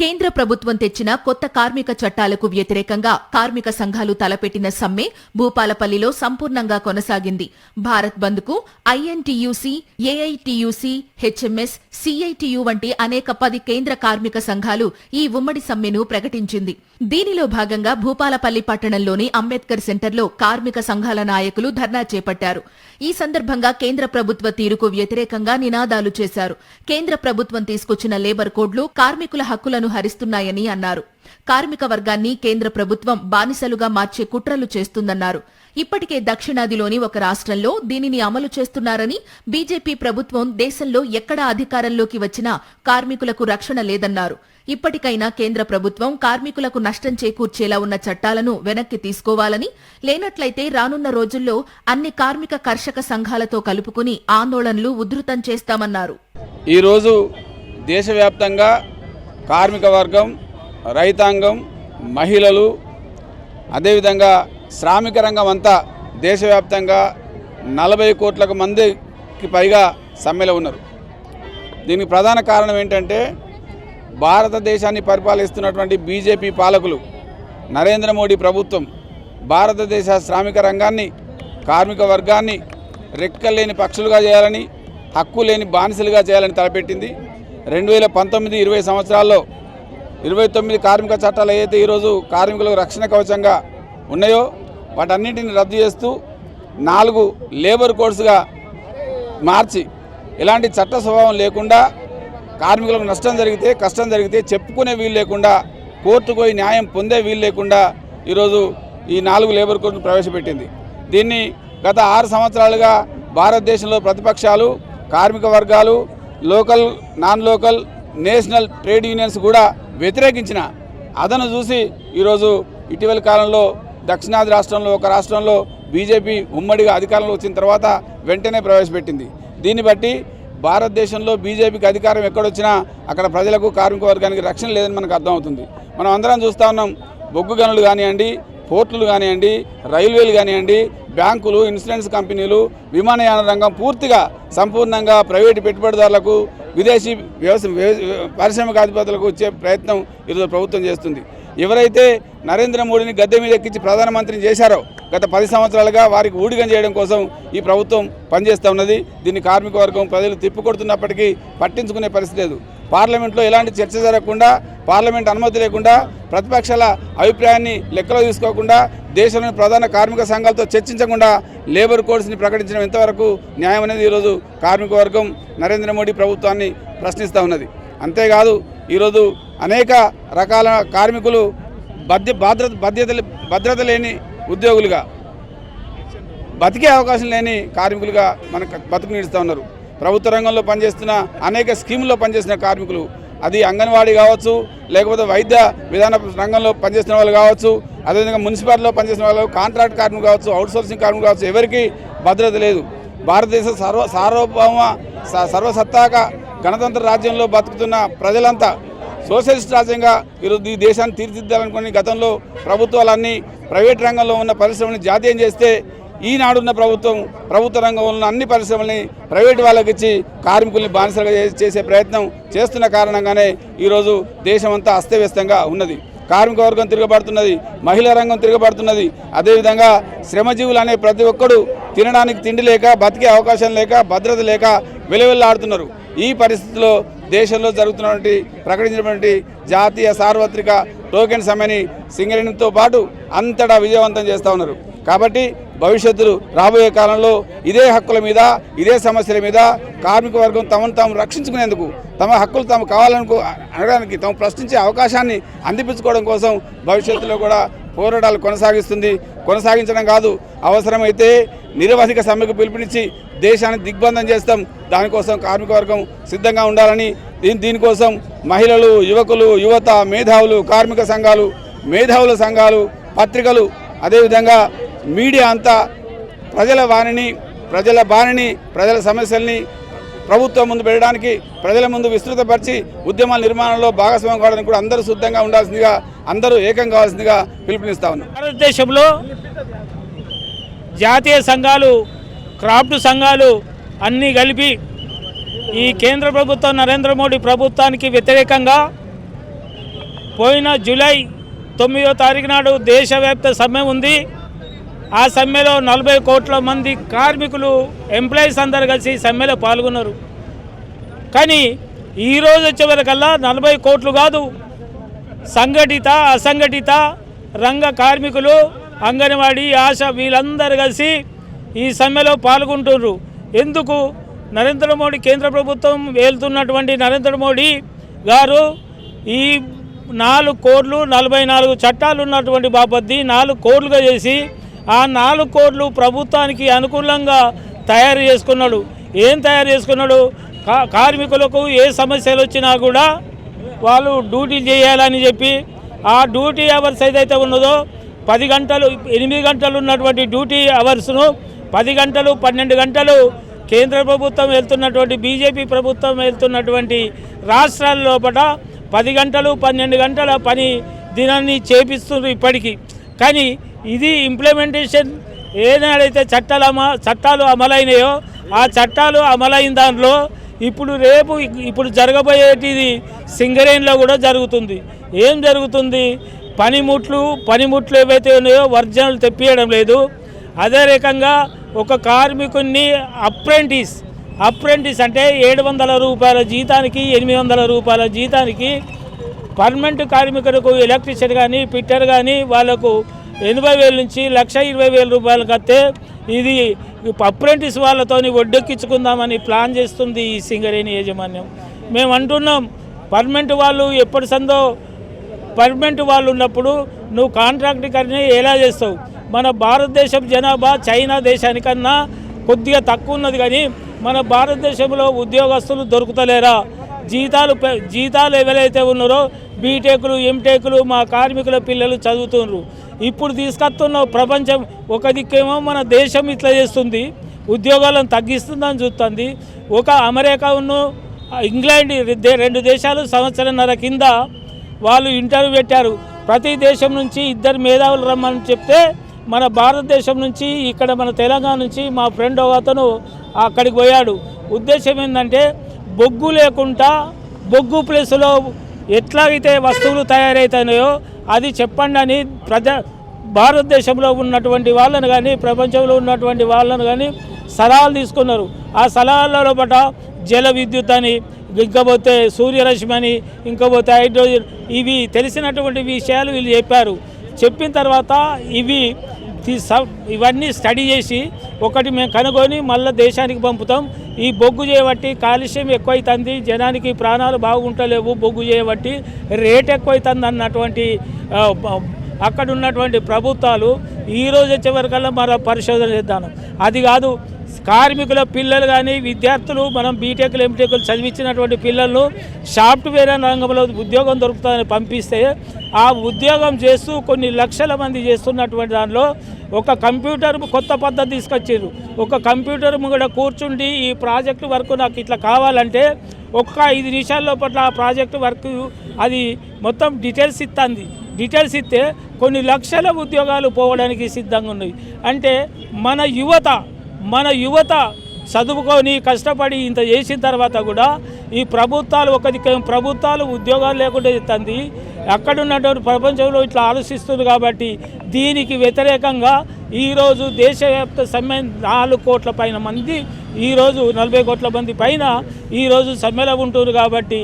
కేంద్ర ప్రభుత్వం తెచ్చిన కొత్త కార్మిక చట్టాలకు వ్యతిరేకంగా కార్మిక సంఘాలు తలపెట్టిన సమ్మె భూపాలపల్లిలో సంపూర్ణంగా కొనసాగింది. భారత్ బంద్కు ఐఎన్టీయూసీ ఏఐటీయూసీ హెచ్ఎంఎస్ సిఐటియు వంటి అనేక పది కేంద్ర కార్మిక సంఘాలు ఈ ఉమ్మడి సమ్మెను ప్రకటించింది. దీనిలో భాగంగా భూపాలపల్లి పట్టణంలోని అంబేద్కర్ సెంటర్లో కార్మిక సంఘాల నాయకులు ధర్నా చేపట్టారు. ఈ సందర్భంగా కేంద్ర ప్రభుత్వ తీరుకు వ్యతిరేకంగా నినాదాలు చేశారు. కేంద్ర ప్రభుత్వం తీసుకొచ్చిన లేబర్ కోడ్లు కార్మికుల హక్కులను హరిస్తున్నాయని అన్నారు. కార్మిక వర్గాన్ని కేంద్ర ప్రభుత్వం బానిసలుగా మార్చే కుట్రలు చేస్తుందన్నారు. ఇప్పటికే దక్షిణాదిలోని ఒక రాష్ట్రంలో దీనిని అమలు చేస్తున్నారని బీజేపీ ప్రభుత్వం దేశంలో ఎక్కడ అధికారంలోకి వచ్చినా కార్మికులకు రక్షణ లేదన్నారు. ఇప్పటికైనా కేంద్ర ప్రభుత్వం కార్మికులకు నష్టం చేకూర్చేలా ఉన్న చట్టాలను వెనక్కి తీసుకోవాలని లేనట్లయితే రానున్న రోజుల్లో అన్ని కార్మిక కర్షక సంఘాలతో కలుపుకుని ఆందోళనలు ఉధృతం చేస్తామన్నారు. ఈరోజు దేశవ్యాప్తంగా కార్మిక వర్గం రైతాంగం మహిళలు అదేవిధంగా శ్రామిక రంగం అంతా దేశవ్యాప్తంగా నలభై కోట్లకు మందికి పైగా సమ్మెలో ఉన్నారు. దీనికి ప్రధాన కారణం ఏంటంటే భారతదేశాన్ని పరిపాలిస్తున్నటువంటి బీజేపీ పాలకులు నరేంద్ర మోడీ ప్రభుత్వం భారతదేశ శ్రామిక రంగాన్ని కార్మిక వర్గాన్ని రెక్కలేని పక్షులుగా చేయాలని హక్కు లేని బానిసలుగా చేయాలని తలపెట్టింది. రెండు వేల పంతొమ్మిది ఇరవై సంవత్సరాల్లో ఇరవై తొమ్మిది కార్మిక చట్టాలు ఏదైతే ఈరోజు కార్మికులకు రక్షణ కవచంగా ఉన్నాయో వాటన్నింటిని రద్దు చేస్తూ నాలుగు లేబర్ కోడ్స్గా మార్చి ఎలాంటి చట్ట స్వభావం లేకుండా కార్మికులకు నష్టం జరిగితే కష్టం జరిగితే చెప్పుకునే వీలు లేకుండా కోర్టుకు పోయి న్యాయం పొందే వీలు లేకుండా ఈరోజు ఈ నాలుగు లేబర్ కోడ్ను ప్రవేశపెట్టింది. దీన్ని గత ఆరు సంవత్సరాలుగా భారతదేశంలో ప్రతిపక్షాలు కార్మిక వర్గాలు local non local national trade unions కూడా వ్యతిరేకించిన అదను చూసి ఈరోజు ఇటీవల కాలంలో దక్షిణాది రాష్ట్రంలో ఒక రాష్ట్రంలో బీజేపీ ఉమ్మడిగా అధికారంలో వచ్చిన తర్వాత వెంటనే ప్రవేశపెట్టింది. దీన్ని బట్టి భారతదేశంలో బీజేపీకి అధికారం ఎక్కడొచ్చినా అక్కడ ప్రజలకు కార్మిక వర్గానికి రక్షణ లేదని మనకు అర్థమవుతుంది. మనం అందరం చూస్తూ ఉన్నాం బొగ్గు గనులు కానివ్వండి పోర్టులు కానివ్వండి రైల్వేలు కానివ్వండి బ్యాంకులు ఇన్సూరెన్స్ కంపెనీలు విమానయాన రంగం పూర్తిగా సంపూర్ణంగా ప్రైవేటు పెట్టుబడిదారులకు విదేశీ వ్యవసాయ పారిశ్రామికాధిపతులకు వచ్చే ప్రయత్నం ఈరోజు ప్రభుత్వం చేస్తుంది. ఎవరైతే నరేంద్ర మోడీని గద్దె మీద ఎక్కించి ప్రధానమంత్రిని చేశారో గత పది సంవత్సరాలుగా వారికి ఊడిగం చేయడం కోసం ఈ ప్రభుత్వం పనిచేస్తూ ఉన్నది. దీన్ని కార్మిక వర్గం ప్రజలు తిప్పికొడుతున్నప్పటికీ పట్టించుకునే పరిస్థితి లేదు. పార్లమెంట్లో ఎలాంటి చర్చ జరగకుండా పార్లమెంట్ అనుమతి లేకుండా ప్రతిపక్షాల అభిప్రాయాన్ని లెక్కలో తీసుకోకుండా దేశంలోని ప్రధాన కార్మిక సంఘాలతో చర్చించకుండా లేబర్ కోడ్స్ని ప్రకటించడం ఎంతవరకు న్యాయం అనేది ఈరోజు కార్మిక వర్గం నరేంద్ర మోడీ ప్రభుత్వాన్ని ప్రశ్నిస్తూ ఉన్నది. అంతేకాదు ఈరోజు అనేక రకాల కార్మికులు బద్య భద్రత భద్రత భద్రత లేని ఉద్యోగులుగా బతికే అవకాశం లేని కార్మికులుగా మనకు బతుకు నీడుస్తూ ఉన్నారు. ప్రభుత్వ రంగంలో పనిచేస్తున్న అనేక స్కీముల్లో పనిచేస్తున్న కార్మికులు. అది అంగన్వాడీ కావచ్చు లేకపోతే వైద్య విధాన రంగంలో పనిచేస్తున్న వాళ్ళు కావచ్చు అదేవిధంగా మున్సిపాలిటీలో పనిచేసిన వాళ్ళు కాంట్రాక్ట్ కార్మికులు కావచ్చు అవుట్సోర్సింగ్ కార్మికులు కావచ్చు ఎవరికి భద్రత లేదు. భారతదేశ సర్వ సార్వభౌమ స- సర్వసత్తాక గణతంత్ర రాజ్యంలో బతుకుతున్న ప్రజలంతా సోషలిస్ట్ రాజ్యంగా ఈరోజు ఈ దేశాన్ని తీర్చిదిద్దాలనుకుని గతంలో ప్రభుత్వాలన్నీ ప్రైవేట్ రంగంలో ఉన్న పరిశ్రమని జాతీయం చేస్తే ఈనాడున్న ప్రభుత్వం ప్రభుత్వ రంగంలో ఉన్న అన్ని పరిశ్రమల్ని ప్రైవేట్ వాళ్ళకి ఇచ్చి కార్మికుల్ని బానిసలుగా చే- చేసే ప్రయత్నం చేస్తున్న కారణంగానే ఈరోజు దేశమంతా అస్తవ్యస్తంగా ఉన్నది. కార్మిక వర్గం తిరగబడుతున్నది మహిళా రంగం తిరగబడుతున్నది. అదేవిధంగా శ్రమజీవులు అనే ప్రతి ఒక్కడు తినడానికి తిండి లేక బతికే అవకాశం లేక భద్రత లేక వెలువెల్లాడుతున్నారు. ఈ పరిస్థితిలో దేశంలో జరుగుతున్నటువంటి ప్రకటించినటువంటి జాతీయ సార్వత్రిక టోకెన్ సమ్మెని సింగరేణితో పాటు అంతటా విజయవంతం చేస్తూ ఉన్నారు. కాబట్టి భవిష్యత్తులో రాబోయే కాలంలో ఇదే హక్కుల మీద ఇదే సమస్యల మీద కార్మిక వర్గం తమను తాము రక్షించుకునేందుకు తమ హక్కులు తాము కావాలనుకో అనడానికి తాము ప్రశ్నించే అవకాశాన్ని అందిపించుకోవడం కోసం భవిష్యత్తులో కూడా పోరాటాలు కొనసాగిస్తుంది. కొనసాగించడం కాదు అవసరమైతే నిరవధిక సమ్మెకు పిలుపునిచ్చి దేశాన్ని దిగ్బంధం చేస్తాం. దానికోసం కార్మిక వర్గం సిద్ధంగా ఉండాలని దీని దీనికోసం మహిళలు యువకులు యువత మేధావులు కార్మిక సంఘాలు మేధావుల సంఘాలు పత్రికలు అదేవిధంగా మీడియా అంతా ప్రజల వాణిని ప్రజల బాణిని ప్రజల సమస్యల్ని ప్రభుత్వం ముందు పెట్టడానికి ప్రజల ముందు విస్తృతపరిచి ఉద్యమాల నిర్మాణంలో భాగస్వామ్యం కావడానికి కూడా అందరూ సిద్ధంగా ఉండాల్సిందిగా అందరూ ఏకం కావాల్సిందిగా పిలుపునిస్తా ఉన్నాం. భారతదేశంలో జాతీయ సంఘాలు క్రాఫ్ట్ సంఘాలు అన్నీ కలిపి ఈ కేంద్ర ప్రభుత్వం నరేంద్ర మోడీ ప్రభుత్వానికి వ్యతిరేకంగా పోయిన జూలై తొమ్మిదో తారీఖు నాడు దేశవ్యాప్త సమ్మె ఉంది. ఆ సమ్మెలో నలభై కోట్ల మంది కార్మికులు ఎంప్లాయీస్ అందరు కలిసి సమ్మెలో పాల్గొన్నారు. కానీ ఈరోజు వచ్చేవరకల్లా నలభై కోట్లు కాదు సంఘటిత అసంఘటిత రంగ కార్మికులు అంగన్వాడీ ఆశ వీళ్ళందరూ కలిసి ఈ సమ్మెలో పాల్గొంటున్నారు. ఎందుకు? నరేంద్ర మోడీ కేంద్ర ప్రభుత్వం వెళ్తున్నటువంటి నరేంద్ర మోడీ గారు ఈ నాలుగు కోట్లు నలభై నాలుగు చట్టాలు ఉన్నటువంటి బాపద్ది నాలుగు కోట్లుగా చేసి ఆ నాలుగు కోట్లు ప్రభుత్వానికి అనుకూలంగా తయారు చేసుకున్నాడు. ఏం తయారు చేసుకున్నాడు? కా కార్మికులకు ఏ సమస్యలు వచ్చినా కూడా వాళ్ళు డ్యూటీ చేయాలని చెప్పి ఆ డ్యూటీ అవర్స్ ఏదైతే ఉన్నదో పది గంటలు ఎనిమిది గంటలు ఉన్నటువంటి డ్యూటీ అవర్స్ను పది గంటలు పన్నెండు గంటలు కేంద్ర ప్రభుత్వం వెళ్తున్నటువంటి బీజేపీ ప్రభుత్వం వెళ్తున్నటువంటి రాష్ట్రాల లోపల పది గంటలు పన్నెండు గంటల పని దినాన్ని చేపిస్తున్నారు ఇప్పటికీ. కానీ ఇది ఇంప్లిమెంటేషన్ ఏనాడైతే చట్టాలు అమ చట్టాలు అమలైనాయో ఆ చట్టాలు అమలైన దాంట్లో ఇప్పుడు రేపు ఇప్పుడు జరగబోయేటిది సింగరేణిలో కూడా జరుగుతుంది. ఏం జరుగుతుంది? పనిముట్లు పనిముట్లు ఏవైతే ఉన్నాయో వర్జనలు తెప్పియడం లేదు. అదే రకంగా ఒక కార్మికుడిని అప్రెంటిస్ అప్రెంటిస్ అంటే ఏడు వందల రూపాయల జీతానికి ఎనిమిది వందల రూపాయల జీతానికి పర్మనెంట్ కార్మికులకు ఎలక్ట్రీషియన్ కానీ పిట్టర్ కానీ వాళ్ళకు ఎనభై వేల నుంచి లక్ష ఇరవై వేల రూపాయలు కడితే ఇది అప్రెంటిస్ వాళ్ళతోని వడ్డెక్కించుకుందామని ప్లాన్ చేస్తుంది ఈ సింగరేణి యాజమాన్యం. మేము అంటున్నాం పర్మనెంట్ వాళ్ళు ఎప్పటి సందో పర్మనెంట్ వాళ్ళు ఉన్నప్పుడు నువ్వు కాంట్రాక్ట్ కర్ని ఎలా చేస్తావు? మన భారతదేశం జనాభా చైనా దేశానికన్నా కొద్దిగా తక్కువ ఉన్నది కానీ మన భారతదేశంలో ఉద్యోగస్తులు దొరుకుతలేరా? జీతాలు జీతాలు ఎవరైతే ఉన్నారో బీటెక్లు ఎంటెక్లు మా కార్మికుల పిల్లలు చదువుతున్నారు ఇప్పుడు తీసుకొస్తున్న ప్రపంచం ఒక దిక్కేమో మన దేశం ఇట్లా చేస్తుంది ఉద్యోగాలను తగ్గిస్తుందని చూస్తుంది. ఒక అమెరికాను ఇంగ్లాండ్ దే- రెండు దేశాలు సంవత్సరంన్నర కింద వాళ్ళు ఇంటర్వ్యూ పెట్టారు. ప్రతి దేశం నుంచి ఇద్దరు మేధావులు రమ్మని చెప్తే మన భారతదేశం నుంచి ఇక్కడ మన తెలంగాణ నుంచి మా ఫ్రెండ్ ఒక అతను అక్కడికి పోయాడు. ఉద్దేశం ఏంటంటే బొగ్గు లేకుండా బొగ్గు ప్లేస్లో ఎట్లాగైతే వస్తువులు తయారవుతున్నాయో అది చెప్పండి అని ప్రజా భారతదేశంలో ఉన్నటువంటి వాళ్ళని కానీ ప్రపంచంలో ఉన్నటువంటి వాళ్ళని కానీ సలహాలు తీసుకున్నారు. ఆ సలహాలలో పట జల విద్యుత్ అని ఇంకపోతే సూర్యరశ్మి అని ఇంకపోతే హైడ్రోజన్ ఇవి తెలిసినటువంటి విషయాలు వీళ్ళు చెప్పారు. చెప్పిన తర్వాత ఇవి స- ఇవన్నీ స్టడీ చేసి ఒకటి మేము కనుగొని మళ్ళీ దేశానికి పంపుతాం. ఈ బొగ్గు చేయబట్టి కాలుష్యం ఎక్కువైతుంది జనానికి ప్రాణాలు బాగుంటలేవు బొగ్గు చేయబట్టి రేట్ ఎక్కువైతుంది అన్నటువంటి అక్కడ ఉన్నటువంటి ప్రభుత్వాలు ఈరోజు వచ్చేవరకల్లా వచ్చే మరో పరిశోధన చేద్దాను అది కాదు కార్మికుల పిల్లలు కానీ విద్యార్థులు మనం బీటెక్లు ఎంటెక్లు చదివించినటువంటి పిల్లలను సాఫ్ట్వేర్ రంగంలో ఉద్యోగం దొరుకుతుందని పంపిస్తే ఆ ఉద్యోగం చేస్తూ కొన్ని లక్షల మంది చేస్తున్నటువంటి దానిలో ఒక కంప్యూటర్ కొత్త పద్ధతి తీసుకొచ్చారు ఒక కంప్యూటర్ కూడా కూర్చుండి ఈ ప్రాజెక్టు వర్క్ నాకు ఇట్లా కావాలంటే ఒక్క ఐదు నిమిషాల లోపల ఆ ప్రాజెక్టు వర్క్ అది మొత్తం డీటెయిల్స్ ఇస్తుంది డీటెయిల్స్ ఇస్తే కొన్ని లక్షల ఉద్యోగాలు పోవడానికి సిద్ధంగా ఉన్నాయి అంటే మన యువత మన యువత చదువుకొని కష్టపడి ఇంత చేసిన తర్వాత కూడా ఈ ప్రభుత్వాలు ఒకటి ప్రభుత్వాలు ఉద్యోగాలు లేకుండా ఇస్తుంది అక్కడున్నటువంటి ప్రపంచంలో ఇట్లా ఆలోచిస్తుంది కాబట్టి దీనికి వ్యతిరేకంగా ఈరోజు దేశవ్యాప్త సమ్మె నాలుగు కోట్ల పైన మంది ఈరోజు నలభై కోట్ల మంది పైన ఈరోజు సమ్మెలో ఉంటున్నారు కాబట్టి